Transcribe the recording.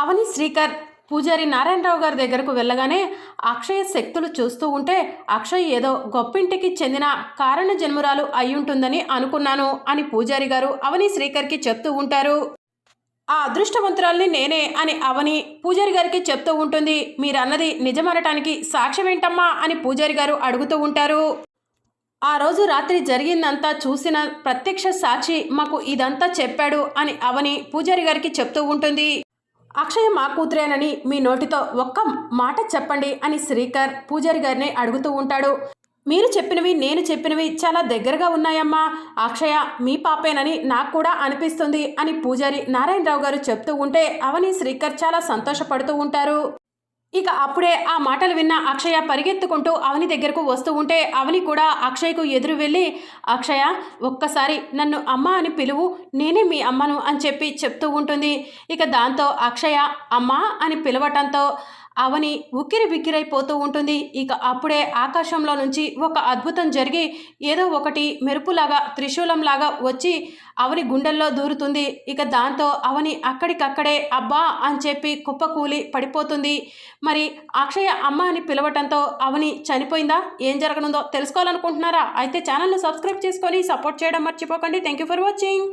అవని శ్రీకర్ పూజారి నారాయణరావు గారి దగ్గరకు వెళ్ళగానే అక్షయ శక్తులు చూస్తూ ఉంటే అక్షయ్ ఏదో గొప్పింటికి చెందిన కారణ జన్మురాలు అయ్యుంటుందని అనుకున్నాను అని పూజారి గారు అవని శ్రీకర్కి చెప్తూ ఉంటారు. ఆ అదృష్టవంతురాల్ని నేనే అని అవని పూజారి గారికి చెప్తూ ఉంటుంది. మీరన్నది నిజమనటానికి సాక్ష్యమేంటమ్మా అని పూజారి గారు అడుగుతూ ఉంటారు. ఆ రోజు రాత్రి జరిగిందంతా చూసిన ప్రత్యక్ష సాక్షి మాకు ఇదంతా చెప్పాడు అని అవని పూజారి గారికి చెప్తూ ఉంటుంది. అక్షయ మా కూతురేనని మీ నోటితో ఒక్క మాట చెప్పండి అని శ్రీకర్ పూజారి గారిని అడుగుతూ ఉంటాడు. మీరు చెప్పినవి నేను చెప్పినవి చాలా దగ్గరగా ఉన్నాయమ్మా. అక్షయ మీ పాపేనని నాకు కూడా అనిపిస్తుంది అని పూజారి నారాయణరావు గారు చెప్తూ ఉంటే అవని శ్రీకర్ చాలా సంతోషపడుతూ ఉంటారు. ఇక అప్పుడే ఆ మాటలు విన్న అక్షయ పరిగెత్తుకుంటూ అవని దగ్గరకు వస్తూ ఉంటే అవని కూడా అక్షయ్కు ఎదురు వెళ్ళి అక్షయ ఒక్కసారి నన్ను అమ్మ అని పిలువు నేనే మీ అమ్మను అని చెప్పి చెప్తూ ఉంటుంది. ఇక దాంతో అక్షయ అమ్మ అని పిలవటంతో అవని ఉక్కిరి బిక్కిరైపోతూ ఉంటుంది. ఇక అప్పుడే ఆకాశంలో నుంచి ఒక అద్భుతం జరిగి ఏదో ఒకటి మెరుపులాగా త్రిశూలంలాగా వచ్చి అవని గుండెల్లో దూరుతుంది. ఇక దాంతో అవని అక్కడికక్కడే అబ్బా అని చెప్పి కుప్పకూలి పడిపోతుంది. మరి అక్షయ అమ్మ అని పిలవటంతో అవని చనిపోయిందా? ఏం జరగనుందో తెలుసుకోవాలనుకుంటున్నారా? అయితే ఛానల్ను సబ్స్క్రైబ్ చేసుకొని సపోర్ట్ చేయడం మర్చిపోకండి. Thank you for watching.